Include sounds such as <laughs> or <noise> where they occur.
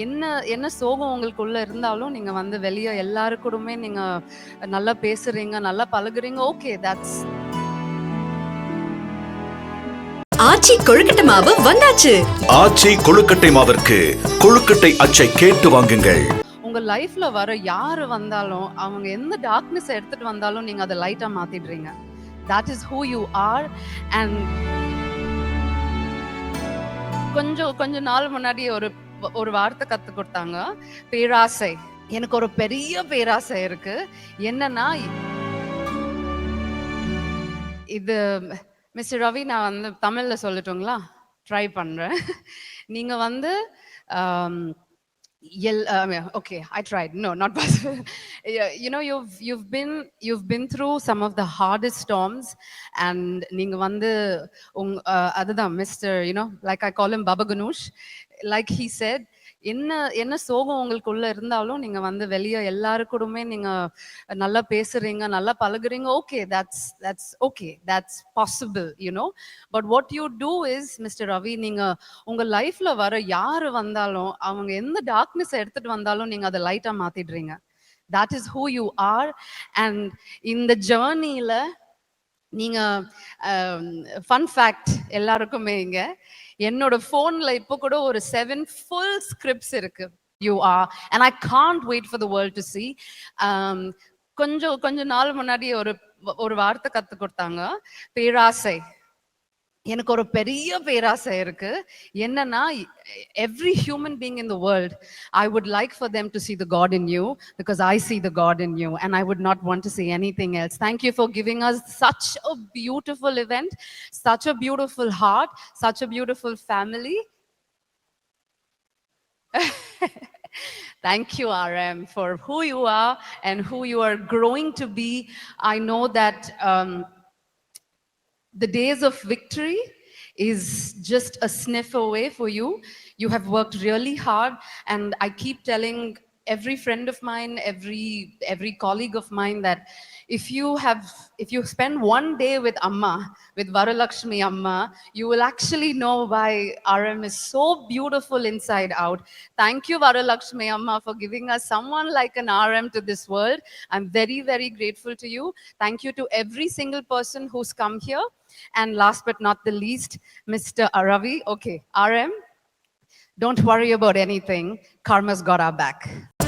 என்ன என்ன சோகம் உங்களுக்குள்ள இருந்தாலும் நீங்க வந்து வெளிய எல்லாரு கூடயுமே நீங்க நல்லா பேசுறீங்க, நல்லா பழகுறீங்க. ஓகே தட்ஸ் ஆச்சி கொழுக்கட்டை மாவு வந்தாச்சு ஆச்சி கொழுக்கட்டை மாவிற்கு கொழுக்கட்டை அச்சை கேட்டு வாங்குங்கள் உங்க லைஃப்ல வர யாரு வந்தாலும் அவங்க எந்த டார்க்னஸ் எடுத்துட்டு வந்தாலும் நீங்க அதை லைட்டா மாத்திடுறீங்க that is who you are and கொஞ்சம் கொஞ்ச நாள் முன்னாடி ஒரு ஒரு வார்த்தை கத்து கொடுத்தாங்க. பேராசை. எனக்கு ஒரு பெரிய பேராசை இருக்கு. என்னன்னா இது மிஸ்டர் ரவி நான் வந்து தமிழ்ல சொல்லட்டுங்களா? ட்ரை பண்றேன். நீங்க வந்து ஆம், L okay i tried no not <laughs> possible Yeah, you know you've you've been you've been through some of the hardest storms and நீங்க வந்து உங் uh, அதுதான் mister you know like i call him baba ganush like he said என்ன என்ன சோகம் உங்களுக்குள்ள இருந்தாலும் நீங்க வந்து வெளியே எல்லாருக்கூடமே நீங்க நல்லா பேசுறீங்க நல்லா பழகுறீங்க okay that's that's okay that's possible you know but what you do is mister Ravi நீங்க உங்க லைஃப்ல வர யாரு வந்தாலும் அவங்க எந்த டார்க்னஸ் எடுத்துட்டு வந்தாலும் நீங்க அதை லைட்டா மாத்திடுறீங்க. That is who you are and இந்த ஜேர்னியில நீங்கள் ஃபன் ஃபேக்ட் எல்லாருக்குமே இங்கே. என்னோட ஃபோனில் இப்போ கூட ஒரு செவன் ஃபுல் ஸ்கிரிப்ட்ஸ் இருக்கு. You are and I can't wait for the world to see கொஞ்சம் கொஞ்சம் நாள் முன்னாடி ஒரு ஒரு வார்த்தை கற்றுக் கொடுத்தாங்க. பேராசை. எனக்கு ஒரு பெரிய பேராசை இருக்கு என்னன்னா every human being in the world I would like for them to see the God in you because I see the God in you and I would not want to see anything else thank you for giving us such a beautiful event such a beautiful heart, such a beautiful family. Thank you, RM, for who you are and who you are growing to be. I know that um, the days of victory is just a sniff away for you. You have worked really hard, and I keep telling every friend of mine, every every colleague of mine that if you have if you spend one day with Amma, with Varalakshmi Amma, you will actually know why RM is so beautiful inside out. Thank you, Varalakshmi Amma, for giving us someone like an RM to this world. I'm very, very grateful to you. Thank you to every single person who's come here. And last but not the least, Mr. Aravi. Okay, RM, don't worry about anything. Karma's got our back.